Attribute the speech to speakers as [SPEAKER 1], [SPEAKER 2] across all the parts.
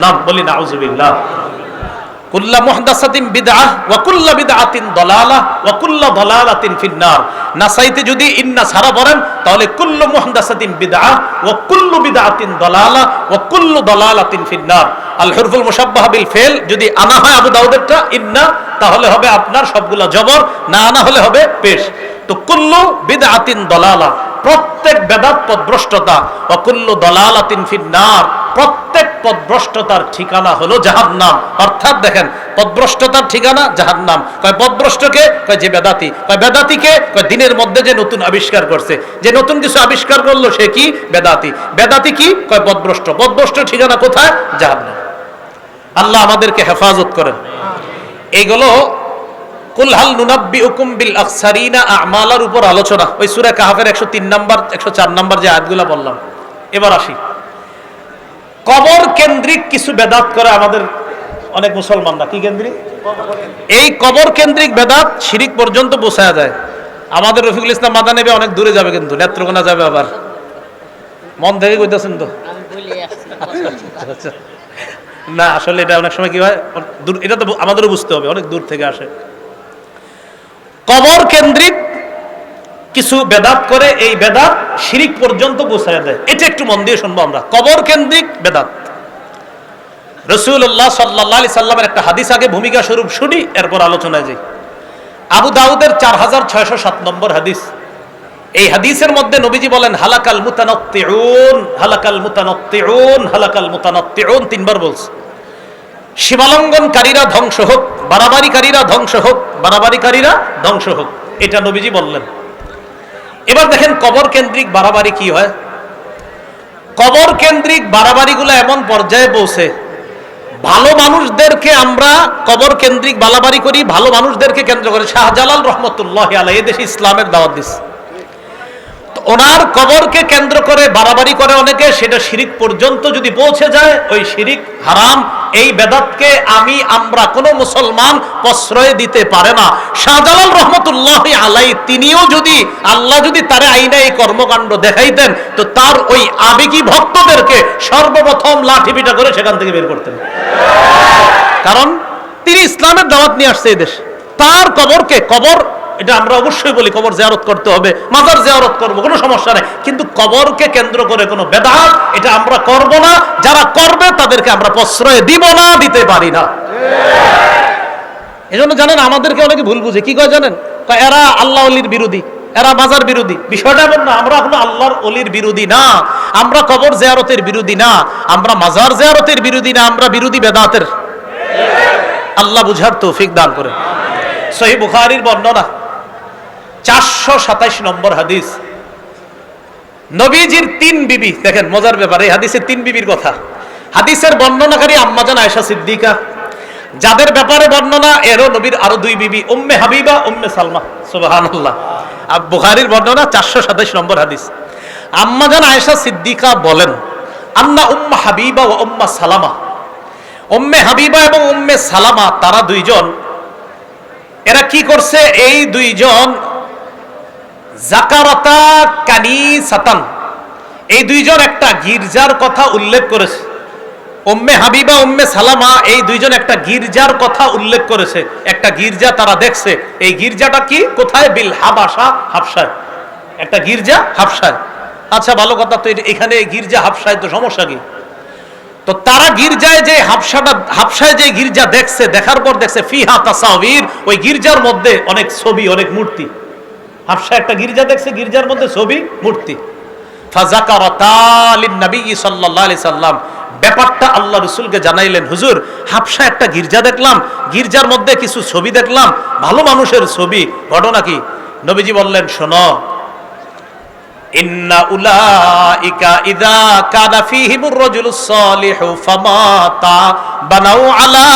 [SPEAKER 1] নাম বলি তাহলে হবে আপনার সবগুলা জবর, না আনা হলে হবে পেশ। তো কুল্লু বিদআতিন দালালা প্রত্যেক বেদাত পদভ্রষ্টতা অকুল্লু দলালাতিন ফিন্নার, প্রত্যেক পদভ্রষ্টতার ঠিকানা হলো জাহার নাম অর্থাৎ দেখেন, পদভ্রষ্টতার ঠিকানা জাহান্নাম। কয় পদভ্রষ্টকে? কয় যে বেদাতি। কয় বেদাতিকে? কয় দিনের মধ্যে যে নতুন আবিষ্কার করছে। যে নতুন কিছু আবিষ্কার করল সে কি? বেদাতি। বেদাতি কি? কয় পদভ্রষ্ট। পদভ্রষ্ট ঠিকানা কোথায়? জাহান্নাম। আল্লাহ আমাদেরকে হেফাজত করেন। এইগুলো কুল হাল নুনাব্বি উকুম বিল আকসারিনা আমালার উপর আলোচনা। ওই সূরা কাহাফের 103 নাম্বার 104 নাম্বার যে আয়াতগুলো বললাম। এবার আসি। কবর কেন্দ্রিক কিছু বেদাত করে আমাদের অনেক মুসলমানরা। কি কেন্দ্রিক? এই কবর কেন্দ্রিক বেদাত শিরিক পর্যন্ত বোঝা যায়। আমাদের রফিকুল ইসলাম মাদানেবে অনেক দূরে যাবে কিন্তু নেত্রকোনা যাবে আবার। মন থেকে কইতেছেন তো? আচ্ছা। না আসলে এটা অনেক সময় কি হয় এটা তো আমাদেরও বুঝতে হবে অনেক দূর থেকে আসে। কবর কেন্দ্রিক কিছু বেদাত করে, এই বেদাত শিরিক পর্যন্ত পৌঁছায় দেয়। এটা একটু মন দিয়ে শুনব আমরা। কবর কেন্দ্রিক বেদাত। রসুল্লাহ সাল্লাহ সাল্লামের একটা হাদিস আগে ভূমিকা স্বরূপ শুনি, এরপর আলোচনায় যাই। আবু দাউদের চার হাজার ছয়শো সাত নম্বর হাদিস। এই হাদিসের মধ্যে নবীজি বলেন, হালাকাল মুতানত্তিউন হালাকাল মুতানত্তিউন হালাকাল মুতানত্তিউন তিনবার বলছে। সীমালঙ্ঘনকারীরা ধ্বংস হোক, বাড়াবাড়িকারীরা ধ্বংস হোক, বাড়াবাড়িকারীরা ধ্বংস হোক, এটা নবীজি বললেন। এবার দেখেন কবর কেন্দ্রিক বাড়াবাড়ি কি হয়? কবর কেন্দ্রিক বাড়াবাড়িগুলো এমন পর্যায়ে পৌঁছে, ভালো মানুষদেরকে আমরা কবর কেন্দ্রিক বাড়াবাড়ি করি, ভালো মানুষদেরকে কেন্দ্র করে। শাহজালাল রহমতুল্লাহ আলাই এদেশে ইসলামের দাওয়াত তো ওনার কবরকে কেন্দ্র করে বাড়াবাড়ি করে অনেকে, সেটা শিরিক পর্যন্ত যদি পৌঁছে যায়, ওই শিরিক হারাম। এই বেদাতকে আমি, আমরা কোন মুসলমান প্রশ্রয় দিতে পারে না। শাহজালাল রহমতুল্লাহ আলাই তিনিও যদি, আল্লাহ যদি তারে আইনে এই কর্মকাণ্ড দেখাইতেন, তো তার ওই আবেগী ভক্তদেরকে সর্বপ্রথম লাঠি পিটা করে সেখান থেকে বের করতেন। কারণ তিনি ইসলামের দাওয়াত নিয়ে আসছে এই দেশ। তার কবরকে, কবর এটা আমরা অবশ্যই বলি, কবর জিয়ারত করতে হবে, মাজার জিয়ারত করব, কোনো সমস্যা নেই। কিন্তু কবরকে কেন্দ্র করে কোনো বেদাত, এটা আমরা করব না। যারা করবে, তাদেরকে আমরা প্রশ্রয় দিব না, দিতে পারি না। এজন্য জানেন, আমাদেরকে অনেকে ভুল বুঝে। কি কয় জানেন? এরা আল্লাহ অলির বিরোধী, এরা মাজার বিরোধী। বিষয়টা এমন না, আমরা এখন আল্লাহর অলির বিরোধী না। আমরা কবর জেয়ারতের বিরোধী না, আমরা মাজার জিয়ারতের বিরোধী না, আমরা বিরোধী বেদাতের। আল্লাহ বুঝার তৌফিক দান করে সহি বুখারির বর্ণনা। চারশো সাতাইশ নম্বর হাদিস। নবীজির তিন বিবি, দেখেন মজার ব্যাপার, এই হাদিসের তিন বিবির কথা। হাদিসের বর্ণনাকারী আম্মাজান আয়েশা সিদ্দিকা, যাদের ব্যাপারে বর্ণনা, এরও নবীর আরও দুই বিবি, উম্মে হাবিবা, উম্মে সালমা, সুবহানাল্লাহ। আর বুখারীর বর্ণনা চারশো সাতাইশ নম্বর হাদিস। আম্মাজান আয়েশা সিদ্দিকা বলেন, আন্না উম্মা হাবিবা ও উম্মা সালামা। উম্মে হাবিবা এবং উম্মে সালামা, তারা দুইজন। এরা কি করছে? এই দুইজন জাকারাতা কানি সাতান এই দুইজন একটা গির্জার কথা উল্লেখ করেছে। উম্মে হাবিবা, উম্মে সালামা, এই দুইজন একটা গির্জার কথা উল্লেখ করেছে। একটা গির্জা তারা দেখছে। এই গির্জাটা কি? কোথায়? বিল হাবাসা হাফসায়। একটা গির্জা হাফসায়। আচ্ছা ভালো কথা তো এখানে গির্জা হাফসায় তো সমস্যা কি? তো তারা গির্জায় যে হাফসাটা হাফসায় যে গির্জা দেখছে, দেখার পর দেখছে, ফিহা তাসাবির, ওই গির্জার মধ্যে অনেক ছবি, অনেক মূর্তি। হাফসা একটা গির্জা দেখছে, গির্জার মধ্যে ছবি, মূর্তি। সাল্লাম। ব্যাপারটা আল্লাহ রসুলকে জানাইলেন, হুজুর হাফসা একটা গির্জা দেখলাম, গির্জার মধ্যে কিছু ছবি দেখলাম, ভালো মানুষের ছবি, ঘটনা কি? নবীজি বললেন, শোনো, ইন্না ইদা বানাউ আলা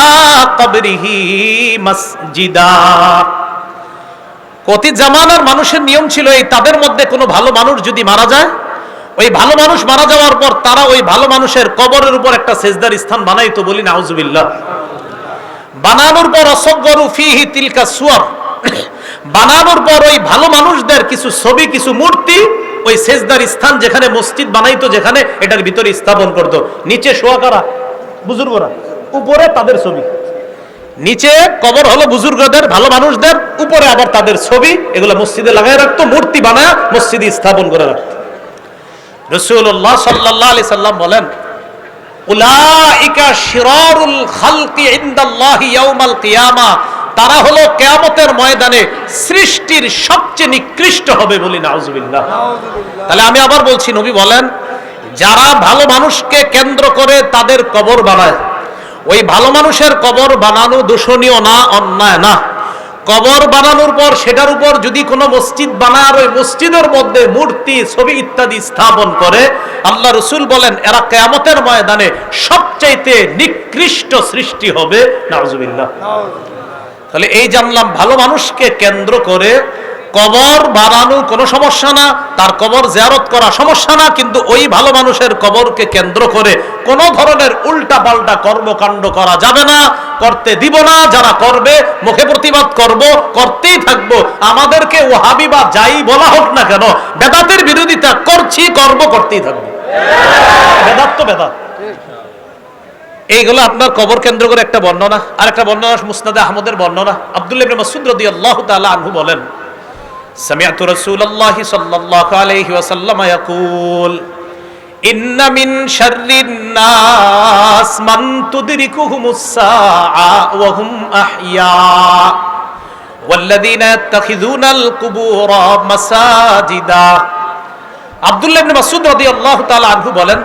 [SPEAKER 1] অতীত জামানার মানুষের নিয়ম ছিল এই, তাদের মধ্যে কোনো ভালো মানুষ যদি মারা যায়, ওই ভালো মানুষ মারা যাওয়ার পর তারা ওই ভালো মানুষের কবরের উপর একটা সেজদার স্থান বানাইতো বলি নাউজুবিল্লাহ। বানানোর পর অসগরু ফিহি তিলকা সুয়ার। বানানোর পর ওই ভালো মানুষদের কিছু ছবি, কিছু মূর্তি ওই সেজদার স্থান যেখানে মসজিদ বানাইতো, যেখানে এটার ভিতরে স্থাপন করতো। নিচে শোয়া করা? বুজুর্গরা। উপরে তাদের ছবি। নিচে কবর হলো বুজুর্গদের ভালো মানুষদের উপরে আবার তাদের ছবি এগুলো মসজিদে লাগাই রাখতো মূর্তি বানায় মসজিদে স্থাপন করে রাখতো। রসুল্লাহ সাল্লাহ আলি সাল্লাম বলেন উলাইকা শিরারুল খালকি ইনদাল্লাহি ইয়াউমাল কিয়ামা তারা হলো কেয়ামতের ময়দানে সৃষ্টির সবচেয়ে নিকৃষ্ট হবে বলি নাউজুবিল্লাহ। তাহলে আমি আবার বলছি নবী বলেন যারা ভালো মানুষকে কেন্দ্র করে তাদের কবর বানায় ওই ভালো মানুষের কবর বানানো দূষণীয় না, অন্যায় না। কবর বানানোর পর সেটার উপর যদি কোনো মসজিদ বানায় আর ওই মসজিদের মধ্যে মূর্তি, ছবি ইত্যাদি স্থাপন করে, আল্লাহ রসুল বলেন, এরা কেয়ামতের ময়দানে সবচাইতে নিকৃষ্ট সৃষ্টি হবে। নাউজুবিল্লাহ। তাহলে এই জানলাম, ভালো মানুষকে কেন্দ্র করে কবর বানানো কোনো সমস্যা না, তার কবর জিয়ারত করা সমস্যা না, কিন্তু ওই ভালো মানুষের কবরকে কেন্দ্র করে কোন ধরনের উল্টা পাল্টা কর্মকাণ্ড করা যাবে না, করতে দিব না, যারা করবে, মুখে প্রতিবাদ করব, করতেই থাকব। আমাদেরকে ওহাবি বা যাই বলা হোক না কেন, বেদাতের বিরোধিতা করছি কর্ম করতেই থাকব। বেদাত তো বেদাত। এইগুলো আপনার কবর কেন্দ্র করে একটা বর্ণনা আর একটা বর্ণনা মুসনাদে আহমদের বর্ণনা। আব্দুল্লাহ ইবনে মাসউদ রাদিয়াল্লাহু তাআলা আনহু বলেন سمعت رسول الله صلى الله عليه وسلم يقول إن من شر الناس من تدركهم الساعة وهم أحياء والذين يتخذون القبور مساجدا আব্দুল্লাহ ইবনে মাসউদ রাদিয়াল্লাহু তাআলা আনহু বলেন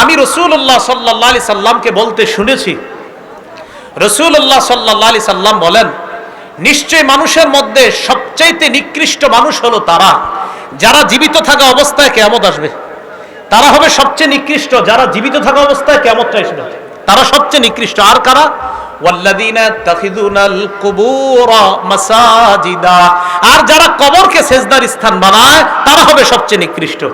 [SPEAKER 1] আমি রসুল্লাহ সাল্লাহ আলি সাল্লামকে বলতে শুনেছি রসুল্লাহ সাল্লাহ আলি সাল্লাম বলেন নিশ্চয় মানুষের মধ্যে সবচাইতে নিকৃষ্ট মানুষ হলো তারা। যারা জীবিত থাকা অবস্থায় কেমত আসবে। তারা হবে সবচেয়ে নিকৃষ্ট। যারা জীবিত থাকা অবস্থায় কেমতটা আসবে তারা সবচেয়ে নিকৃষ্ট। আর কারা? আর যারা কবরকে সেজদার স্থান বানায়, তারা হবে সবচেয়ে নিকৃষ্ট।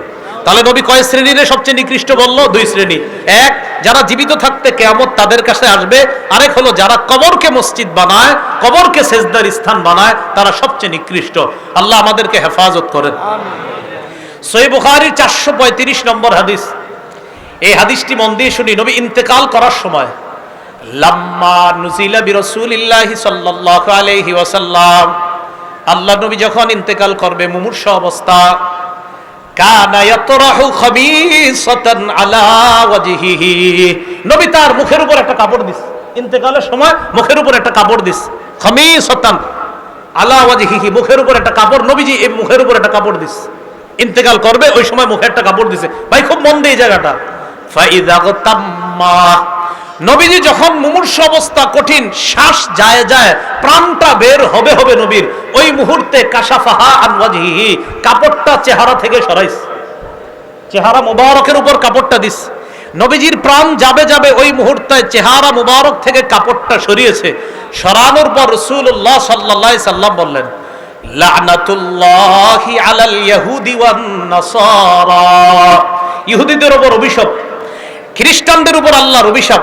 [SPEAKER 1] তাহলে নবী কয় শ্রেণির সবচেয়ে নিকৃষ্ট বলল? দুই শ্রেণি। এক যারা জীবিত থাকতে কেয়ামত তাদের কাছে আসবে। আরেক হলো, যারা কবরকে মসজিদ বানায়, কবরকে সেজদার স্থান বানায়, তারা সবচেয়ে নিকৃষ্ট। আল্লাহ আমাদেরকে হেফাজত করেন। সই বুখারির চারশো পঁয়ত্রিশ নম্বর হাদিস। এই হাদিসটি মন দিয়ে শুনি, নবী ইন্তেকাল করার সময়, লাম্মা নুজিলা বিরসুলিল্লাহি সাল্লাল্লাহু আলাইহি ওয়াসাল্লাম, আল্লাহ নবী যখন ইন্তেকাল করবে, মুমূর্ষ অবস্থা মুখের উপর একটা কাপড় দিস। ইন্তেকালের সময় মুখের উপর একটা কাপড় দিস। আলা ওয়াজহিহি, মুখের উপর একটা কাপড়। এই মুখের উপর একটা কাপড় দিস। ইন্তেকাল করবে, ওই সময় মুখে একটা কাপড় দিছে। ভাই, খুব মন দিয়ে জায়গাটা। নবীজি যখন মুমূর্ষ অবস্থা কঠিন, শ্বাস যায় যায়, প্রাণটা বের হবে হবে নবীর। ওই মুহূর্তে কাশাফাহা আনওয়াজহিহি কাপড়টা চেহারা থেকে সরাইস। চেহারা মুবারকের উপর কাপড়টা দিস। নবীজির প্রাণ যাবে যাবে ওই মুহূর্তে চেহারা মুবারক থেকে কাপড়টা সরিয়েছে। সরানোর পর রসুল্লাহ সাল্লাহ সাল্লাম বললেন, লানাতুল্লাহি আলাল ইয়াহুদি ওয়ান নাসারা। ইহুদিদের উপর অভিশাপ, খ্রিস্টানদের উপর আল্লাহর অভিশাপ।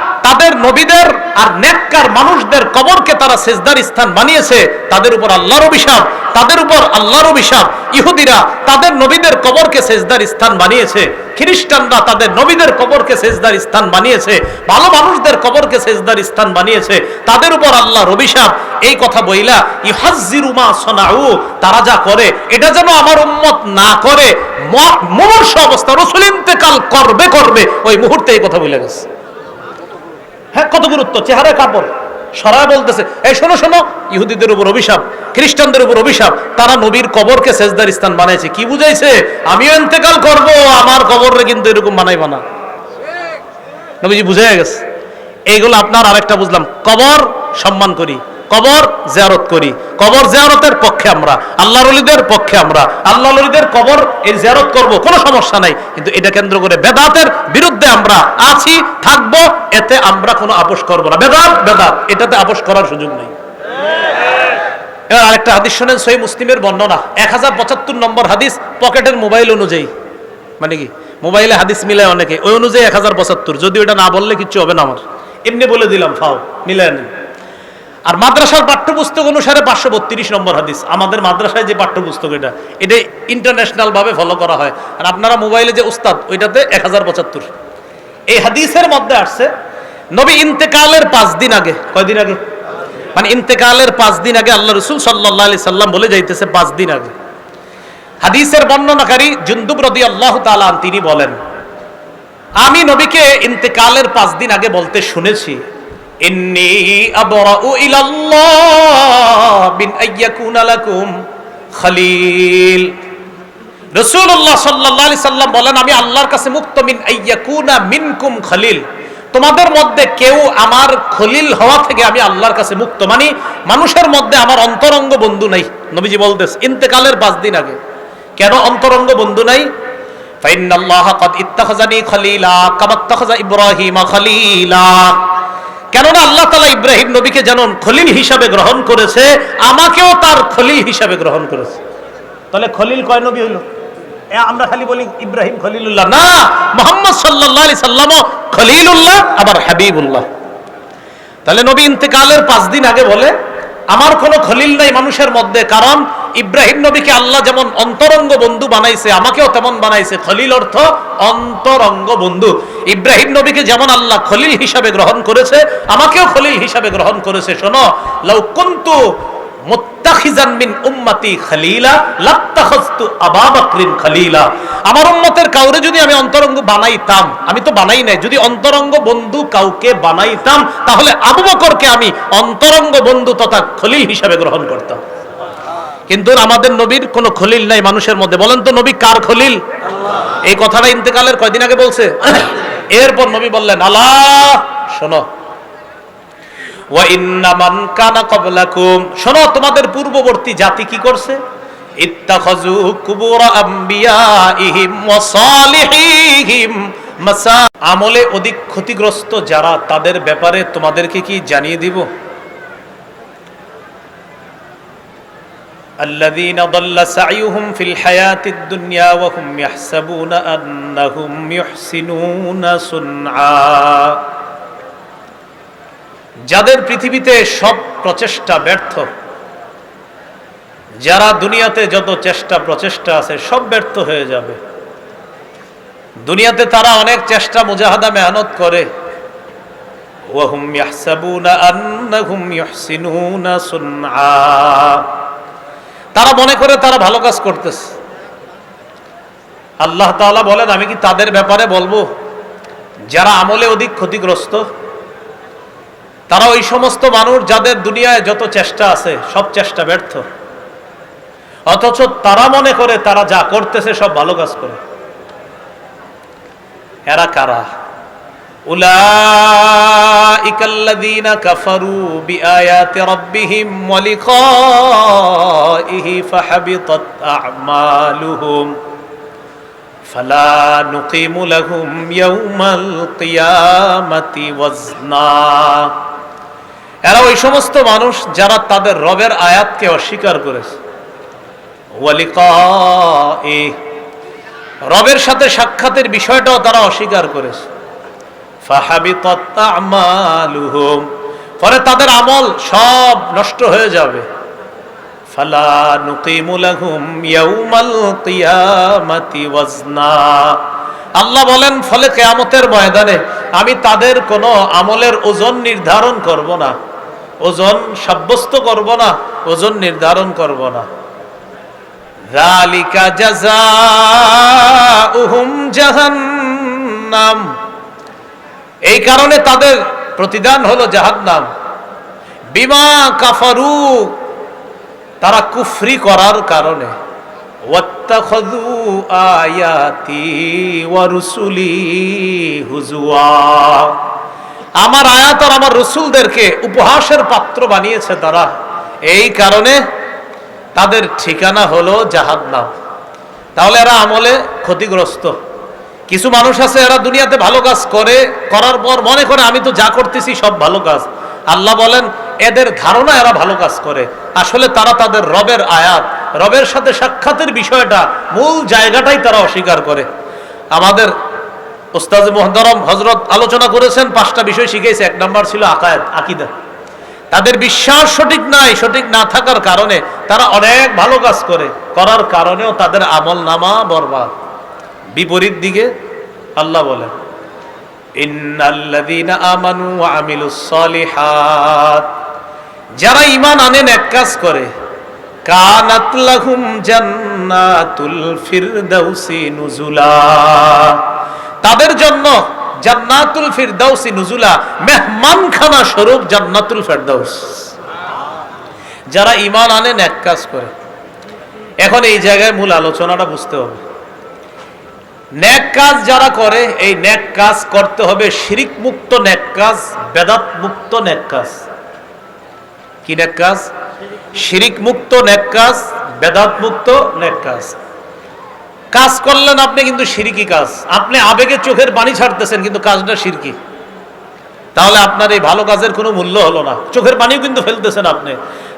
[SPEAKER 1] তাদের নবীদের আর নেককার মানুষদের কবরকে তারা সেজদার স্থান বানিয়েছে, তাদের উপর আল্লাহর অভিশাপ, তাদের উপর আল্লাহর অভিশাপ। ইহুদিরা তাদের নবীদের কবরকে সেজদার স্থান বানিয়েছে, খ্রিস্টানরা তাদের নবীদের কবরকে সেজদার স্থান বানিয়েছে, ভালো মানুষদের কবরকে সেজদার স্থান বানিয়েছে, তাদের উপর আল্লাহর অভিশাপ। এই কথা বইলা ইহাজিরুমা সনাউ, তারা যা করে, এটা যেন আমার উম্মত না করে মমর্ষ অবস্থা, রসুল ইন্তেকাল করবে করবে। ওই মুহূর্তে এই কথা বলে গেছে। হ্যাঁ কত গুরুত্ব? চেহারা কাপড়। সরা বলতেছে, এই শোনো শোনো, ইহুদিদের উপর অভিশাপ, খ্রিস্টানদের উপর অভিশাপ, তারা নবীর কবরকে সেজদার স্থান বানাইছে। কি বুঝাইছে? আমিও ইন্তেকাল করব, আমার কবরে কিন্তু এরকম বানাইব না। নবীজি বুঝে গেছে। এইগুলো আপনার আরেকটা বুঝলাম। কবর সম্মান করি। কবর জিয়ারত করি। কবর জিয়ারতের পক্ষে আমরা আল্লাহ রলিদের পক্ষে আমরা। আল্লাহ রলিদের কবর এই জিয়ারত করব, কোনো সমস্যা নাই। কিন্তু এটা কেন্দ্র করে বেদাতের বিরুদ্ধে আমরা আছি, থাকব, এতে আমরা কোনো আপোষ করব না। বেদাত বেদাত, এটাতে আপোষ করার সুযোগ নেই। এবার আরেকটা হাদিস শোনেন, সহি মুসলিমের বর্ণনা। এক হাজার পঁচাত্তর নম্বর হাদিস পকেটের মোবাইল অনুযায়ী। মানে কি? মোবাইলে হাদিস মিলায় অনেকে। ওই অনুযায়ী এক হাজার পঁচাত্তর। যদি ওটা না বললে কিচ্ছু হবে না আমার। এমনি বলে দিলাম, ফাও, মিলায় নেই আর মাদ্রাসার পাঠ্যপুস্তক অনুসারে পাঁচশো বত্রিশ নম্বর হাদিস। আমাদের মাদ্রাসায় যে পাঠ্যপুস্তক এটা এটা ইন্টারন্যাশনাল ভাবে ফলো করা হয়। আর আপনারা মোবাইলে যে উস্তাদ, ওইটাতে এক হাজার পঁচাত্তর। এই হাদিসের মধ্যে আসছে, নবী ইন্তেকালের পাঁচ দিন আগে কয়দিন আগে? মানে ইন্তেকালের পাঁচ দিন আগে আল্লাহ রসুল সাল্লাহ আলি সাল্লাম বলে যাইতেছে পাঁচ দিন আগে। হাদিসের বর্ণনাকারী জুন্দুব রদি আল্লাহ তালান তিনি বলেন, আমি নবীকে ইন্তেকালের পাঁচ দিন আগে বলতে শুনেছি ইন্নি আবরাউ ইলাল্লাহ বিন আইয়াকুনা লাকুম খলিল রাসূলুল্লাহ সাল্লাল্লাহু আলাইহি সাল্লাম বলেন আমি আল্লাহর কাছে মুক্ত মিন আইয়াকুনা মিনকুম খলিল তোমাদের মধ্যে কেউ আমার খলিল হওয়া থেকে আমি আল্লাহর কাছে মুক্ত মানে মানুষের মধ্যে আমার অন্তরঙ্গ বন্ধু নাই নবীজি বলতেছ ইন্তেকালের পাঁচ দিন আগে কেন অন্তরঙ্গ বন্ধু নাই ফাইনাল্লাহ قد اتخذني خليلا كما اتخذ ابراهيم خليلا কেননা আল্লাহ তাআলা ইব্রাহিম নবীকে যেমন খলিল হিসাবে গ্রহণ করেছে আমাকেও তার খলিল হিসাবে গ্রহণ করেছে। তাহলে খলিল কয় নবী হইল? আমরা খালি বলি ইব্রাহিম খলিলুল্লাহ। না মোহাম্মদ সাল্লাল্লাহু আলাইহি সাল্লামও খলিলুল্লাহ আবার হাবিবুল্লাহ। তাহলে নবী ইন্তেকালের পাঁচ দিন আগে বলে আমার কোনো খলিল নাই মানুষের মধ্যে কারণ ইব্রাহিম নবীকে আল্লাহ যেমন অন্তরঙ্গ বন্ধু বানাইছে, আমাকেও তেমন বানাইছে। খলিল অর্থ অন্তরঙ্গ বন্ধু। ইব্রাহিম নবীকে যেমন আল্লাহ খলিল হিসাবে গ্রহণ করেছে, আমাকেও খলিল হিসাবে গ্রহণ করেছে। শোনো, লাউ কুনতু মুত্তাখিজান উম্মতি খলিলা লাত্তাখাজতু আবা বকরিন খলিলা। আমার উম্মতের কাউরে যদি আমি অন্তরঙ্গ বানাইতাম, আমি তো বানাই নাই, যদি অন্তরঙ্গ বন্ধু কাউকে বানাইতাম, তাহলে আবু বকরকে আমি অন্তরঙ্গ বন্ধু তথা খলিল হিসাবে গ্রহণ করতাম। কিন্তু আমাদের নবীর কোনো খলিল নাই মানুষের মধ্যে। বলেন তো, নবী কার খলিল? এই কথাটা ইন্তেকালের কয়দিন আগে বলছে। এরপর নবী বললেন, আল্লাহ, শোনো। তোমাদের পূর্ববর্তী জাতি কি করছে? আমলে অধিক ক্ষতিগ্রস্ত যারা, তাদের ব্যাপারে তোমাদেরকে কি জানিয়ে দিব? الذين ضل سعيهم في الحياة الدنيا وهم يحسبون أنهم يحسنون صنعا যাদের পৃথিবীতে সব প্রচেষ্টা ব্যর্থ, যারা দুনিয়াতে যত চেষ্টা প্রচেষ্টা আছে সব ব্যর্থ হয়ে যাবে। দুনিয়াতে তারা অনেক চেষ্টা মুজাহাদা মেহনত করে। ওয়াহুম ইয়াহসাবুনা আন্নাহুম ইহসিনুনা সুনআ। তারা মনে করে তারা ভালো কাজ করতেছে। আল্লাহ তাআলা বলেন, আমি কি তাদের ব্যাপারে বলব? যারা আমলে অধিক ক্ষতিগ্রস্ত, তারা ওই সমস্ত মানুষ যাদের দুনিয়ায় যত চেষ্টা আছে, সব চেষ্টা ব্যর্থ। অথচ তারা মনে করে তারা যা করতেছে, সব ভালো কাজ করে। এরা কারা? أولئك الذين كفروا بآيات ربهم ولقائه فحبطت أعمالهم فلا نقيم لهم يوم القيامة وزنا এরা ওই সমস্ত মানুষ যারা তাদের রবের আয়াতকে অস্বীকার করেছে ওয়ালিকায়ে রবের সাথে সাক্ষাতের বিষয়টাও তারা অস্বীকার করেছে পরে তাদের আমল সব নষ্ট হয়ে যাবে। ফালা আল্লাহ বলেন, ফলে কেয়ামতের ময়দানে আমি তাদের কোনো আমলের ওজন নির্ধারণ করব না। ওজন সাব্যস্ত করব না, ওজন নির্ধারণ করব না। যালিকা জাযাউহুম জাহান্নাম। এই কারণে তাদের প্রতিদান হলো জাহান্নাম। বিমা কাফারু, তারা কুফরি করার কারণে। আমার আয়াত আর আমার রসুলদেরকে উপহাসের পাত্র বানিয়েছে তারা। এই কারণে তাদের ঠিকানা হলো জাহান্নাম। তাহলে এরা আমলে ক্ষতিগ্রস্ত। কিছু মানুষ আছে, এরা দুনিয়াতে ভালো কাজ করে, করার পর মনে করে, আমি তো যা করতেছি সব ভালো কাজ। আল্লাহ বলেন, এদের ধারণা এরা ভালো কাজ করে। আসলে তারা তাদের রবের আয়াত, রবের সাথে সাক্ষাতের বিষয়টা, মূল জায়গাটাই তারা অস্বীকার করে। আমাদের ওস্তাজ মোহদরম হজরত আলোচনা করেছেন, পাঁচটা বিষয় শিখেছে। এক নম্বর ছিল আকায়াত আকিদা। তাদের বিশ্বাস সঠিক নাই, সঠিক না থাকার কারণে তারা অনেক ভালো কাজ করে। করার কারণেও তাদের আমল নামা বরবাদ। বিপরীত দিকে আল্লাহ বলেন আমানু আমিলুস যারা ইমান আনেন এক কাজ করে, কানাত লাহুম জান্নাতুল ফিরদাউসি নুজুলা তাদের জন্য জান্নাতুল ফিরদাউসি নুজুলা, মেহমানখানা স্বরূপ জান্নাতুল ফেরদাউস। যারা ইমান আনেন এক কাজ করে। এখন এই জায়গায় মূল আলোচনাটা বুঝতে হবে। ন্যাক কাজ যারা করে, এই ন্যাক কাজ করতে হবে শিরিক মুক্ত ন্যাক কাজ বেদাত মুক্ত ন্যাক কাজ। কি ন্যাক কাজ? শিরিক মুক্ত ন্যাক কাজ বেদাত মুক্ত ন্যাক কাজ। কাজ করলেন আপনি কিন্তু শিরিকি কাজ। আপনি আবেগে চোখের বাণী ছাড়তেছেন, কিন্তু কাজটা শিরকি। তাহলে আপনার এই ভালো কাজের কোনো মূল্য হলো না। চোখের পানিও কিন্তু ফেলতেছেন আপনি।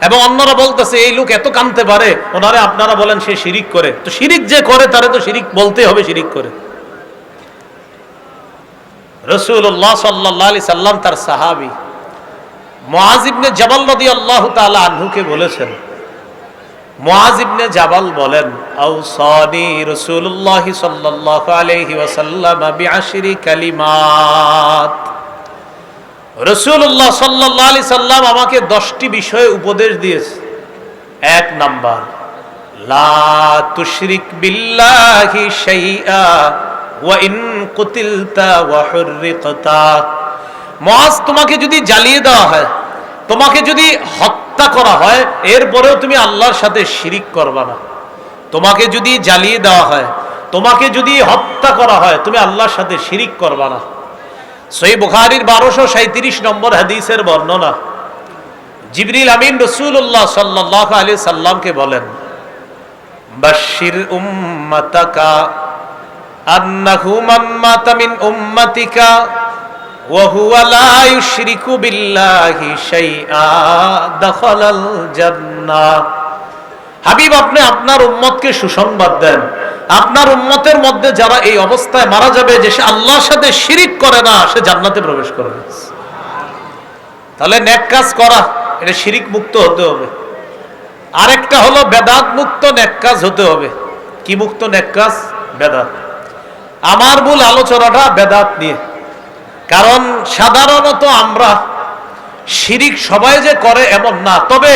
[SPEAKER 1] এবং অন্যরা বলতেছে, এই লোক এত কানতে পারে। ওনারে আপনারা বলেন, সে শিরিক করে। তো শিরিক যে করে, তারে তো শিরিক বলতে হবে, শিরিক করে। রসুল্লাহ সাল্লাহ আলি সাল্লাম তার সাহাবি মহাজিবনে জাবাল নদী আল্লাহ তালা আহ্নুকে বলেছেন মুআজিবনে জাবাল বলেন আউসানি রাসূলুল্লাহ সাল্লাল্লাহু আলাইহি ওয়াসাল্লাম কালিমাত। রাসূলুল্লাহ সাল্লাল্লাহু আলাইহি সাল্লাম আমাকে 10টি বিষয়ে উপদেশ দিয়েছে। এক নাম্বার, লা তুশরিক বিল্লাহি শাইআ ওয়া ইন কুতিলতা ওয়া হুররিকতা। মুআজ তোমাকে যদি জ্বালিয়ে দেওয়া হয়, তোমাকে যদি হত্যা করা হয়, এরপরেও তুমি আল্লাহর সাথে শিরিক করবা না। তোমাকে যদি জ্বালিয়ে দেওয়া হয়, তোমাকে যদি হত্যা করা হয়, তুমি আল্লাহর সাথে শিরিক করবা না। সই বুখারির বারোশো সাঁত্রিশ নম্বর হাদিসের বর্ণনা। জিবরিল আমিন রসুল্লাহ সাল্লাহ আলী সাল্লামকে বলেন বাশির উম্মাতাকা আন্নাহু মাম্মাতা মিন উম্মাতিকা ওয়া হুয়া লা ইউশরিকু বিল্লাহি শাইআ দাখালাল জান্নাহ। হাবিব আপনি আপনার উম্মতকে সুসংবাদ দেন। আপনার উম্মতের মধ্যে যারা এই অবস্থায় মারা যাবে যে সে আল্লাহর সাথে শিরিক করে না, সে জান্নাতে প্রবেশ করবে। তাহলে নেক কাজ করা, এটা শিরিক মুক্ত হতে হবে। আরেকটা হলো বেদাত মুক্ত নেক কাজ হতে হবে। কি মুক্ত নেক কাজ? বেদাত। আমার মূল আলোচনাটা বেদাত নিয়ে। কারণ সাধারণত আমরা শিরিক সবাই যে করে এমন না, তবে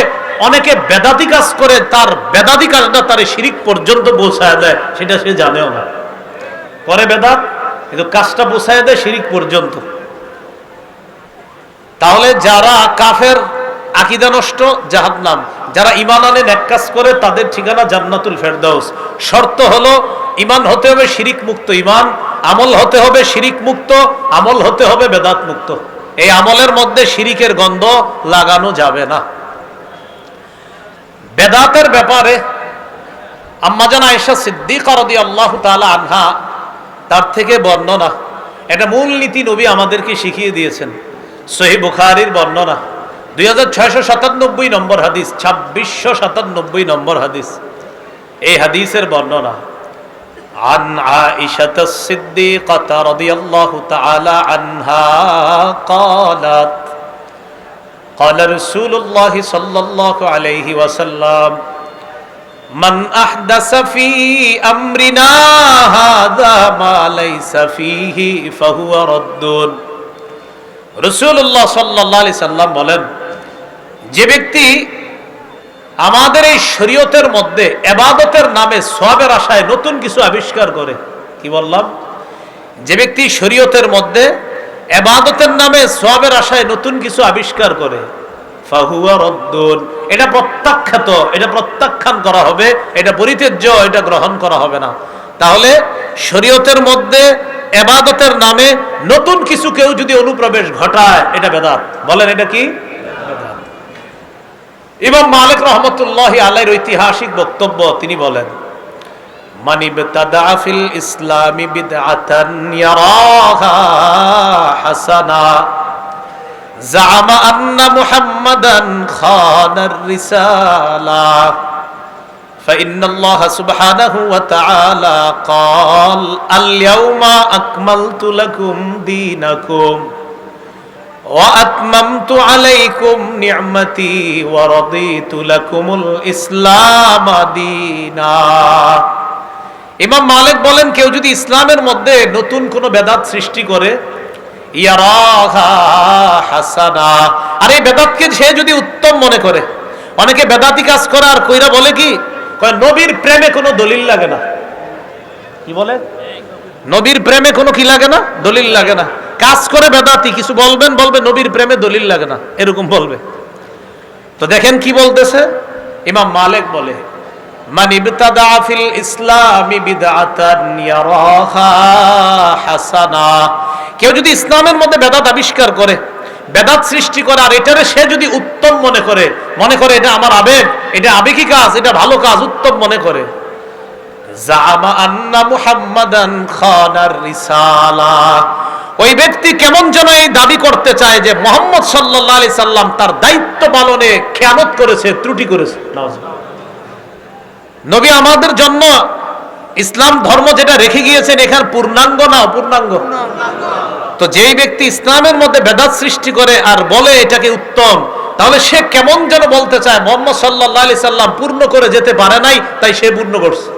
[SPEAKER 1] অনেকে বেদাতি কাজ করে, তার বেদাতি কাজটা তার শিরিক পর্যন্ত পৌঁছায় দেয়, সেটা সে জানেও না। করে বেদাত, কিন্তু কাজটা পৌঁছায় দেয় শিরিক পর্যন্ত। তাহলে যারা কাফের, আকিদা নষ্ট, জাহান্নাম, যারা ইমান আনে, ন্যাক কাজ করে, তাদের ঠিকানা জান্নাতুল ফেরদাউস। শর্ত হলো ইমান হতে হবে শিরিক মুক্ত ইমান আমল হতে হবে শিরিক মুক্ত, আমল হতে হবে বেদাত মুক্ত। এই আমলের মধ্যে শিরিকের গন্ধ লাগানো যাবে না। বেদাতের ব্যাপারে আম্মাজান আয়েশা সিদ্দিক রদি আল্লাহ তাআলা আনহা তার থেকে বর্ণনা, এটা মূল নীতি নবী আমাদেরকে শিখিয়ে দিয়েছেন। সহি বুখারির বর্ণনা, দুই হাজার ছয়শো সাতানব্বই নম্বর হাদিস, ছাব্বিশশো সাতানব্বই নম্বর হাদিস, এই হাদিসের বর্ণনা। عن عائشة الصديقة رضي الله تعالى عنها قالت قال رسول الله صلى الله عليه وسلم من أحدث في أمرنا هذا ما ليس فيه فهو رد رسول الله صلى الله عليه وسلم বলেন যে ব্যক্তি আমাদের এই শরীয়তের মধ্যে এবাদতের নামে সবের আশায় নতুন কিছু আবিষ্কার করে। কি বললাম? যে ব্যক্তি শরীয়তের মধ্যে এবাদতের নামে সবের আশায় নতুন কিছু আবিষ্কার করে এটা প্রত্যাখ্যাত, এটা প্রত্যাখ্যান করা হবে, এটা পরিত্যাজ্য, এটা গ্রহণ করা হবে না। তাহলে শরীয়তের মধ্যে এবাদতের নামে নতুন কিছু কেউ যদি অনুপ্রবেশ ঘটায়, এটা বেদাত। বলেন এটা কি? ইমাম মালিক রহমতুল্লাহ আলাইর ঐতিহাসিক বক্তব্য তিনি বলেন মান ইবতাদা ফিল ইসলামি বিদআতান ইয়ারাহা হাসানা زعم أن محمدا خان الرسالة فإن الله سبحانه وتعالى قال اليوم أكملت لكم دينكم وأتممت عليكم نعمتي ورضيت لكم الإسلام دينا ইমাম মালিক বলেন কেউ যদি ইসলামের মধ্যে নতুন কোন বেদাত সৃষ্টি করে ইয়ারাহা হাসানা আর এই বেদাতকে সে যদি উত্তম মনে করে অনেকে বেদাতি কাজ করে আর কইরা বলে কি কয় নবীর প্রেমে কোনো দলিল লাগে না কি বলে নবীর প্রেমে কোনো কি লাগে না দলিল লাগে না কাজ করে বেদাতি, কিছু বলবেন বলবে নবীর প্রেমে দলিল লাগে না, এরকম বলবে। তো দেখেন কি বলতেছে? ইমাম মালিক বলে, মান ইবতাদা ফিল ইসলামি কেউ যদি ইসলামের মধ্যে বেদাত আবিষ্কার করে, বেদাত সৃষ্টি করে, আর এটারে সে যদি উত্তম মনে করে মনে করে এটা আমার আবেগ, এটা আবেগী কাজ, এটা ভালো কাজ, উত্তম মনে করে জামা আন্না মুহাম্মাদান খানার রিসালা। ওই ব্যক্তি কেমন যেন এই দাবি করতে চায় যে মোহাম্মদ সাল্লাল্লাহু আলাইহি সাল্লাম তার দায়িত্ব পালনে খেয়ানত করেছে, ত্রুটি করেছে। নবী আমাদের জন্য ইসলাম ধর্ম যেটা রেখে গিয়েছেন, এখানে পূর্ণাঙ্গ না অপূর্ণাঙ্গ? তো যেই ব্যক্তি ইসলামের মধ্যে বেদাত সৃষ্টি করে আর বলে এটাকে উত্তম, তাহলে সে কেমন যেন বলতে চায়, মোহাম্মদ সাল্লাহ আলি সাল্লাম পূর্ণ করে যেতে পারে নাই, তাই সে পূর্ণ করছে।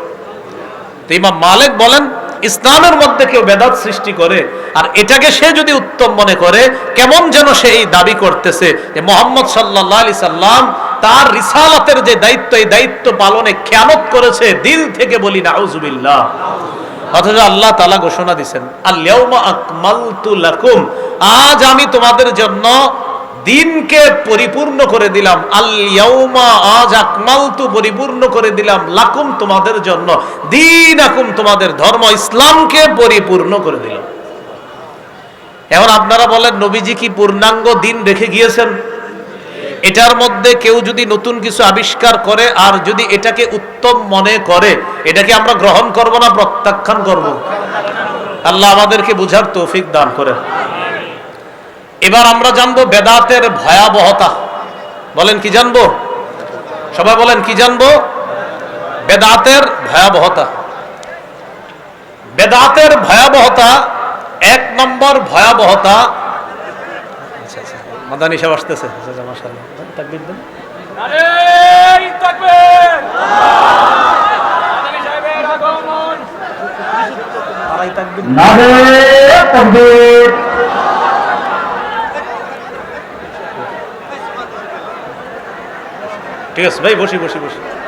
[SPEAKER 1] তো ইমাম মালিক বলেন ইসলামের মধ্যে কেউ বেদাত সৃষ্টি করে, আর এটাকে সে যদি উত্তম মনে করে, কেমন যেন সে এই দাবি করতেছে যে মোহাম্মদ সাল্লাহ আলি সাল্লাম তার রিসালাতের যে দায়িত্ব, এই দায়িত্ব পালনে খেয়ানত করেছে, দিল থেকে বলি নাউজুবিল্লাহ। অথচ আল্লাহ তালা ঘোষণা দিচ্ছেন আল্লাউমা আকমালতু লাকুম। আজ আমি তোমাদের জন্য দিনকে পরিপূর্ণ করে দিলাম। আল্লাউমা আজ আকমালতু পরিপূর্ণ করে দিলাম লাকুম তোমাদের জন্য। দিন আকুম তোমাদের ধর্ম ইসলামকে পরিপূর্ণ করে দিলাম। এখন আপনারা বলেন, নবীজি কি পূর্ণাঙ্গ দিন রেখে গিয়েছেন? এটার মধ্যে কেউ যদি নতুন কিছু আবিষ্কার করে আর যদি এটাকে উত্তম মনে করে, এটাকে আমরা গ্রহণ করব না, প্রত্যাখ্যান করব? আল্লাহ আমাদেরকে বুঝার তৌফিক দান করে এবার আমরা জানব বেদাতের ভয়াবহতা। বলেন কি জানব? সবাই বলেন কি জানব? বেদাতের ভয়াবহতা। বেদাতের ভয়াবহতা এক নম্বর ভয়াবহতা মাদানি সাহেব আসতেছে। আচ্ছা আচ্ছা মাশাআল্লাহ তাকবীর দেন
[SPEAKER 2] নারে তাকবীর আদানি সাহেবের আগমন
[SPEAKER 1] আড়াই তাকবীর
[SPEAKER 3] নারে তকবীর
[SPEAKER 1] ঠিক আছে ভাই বসি বসি বসি।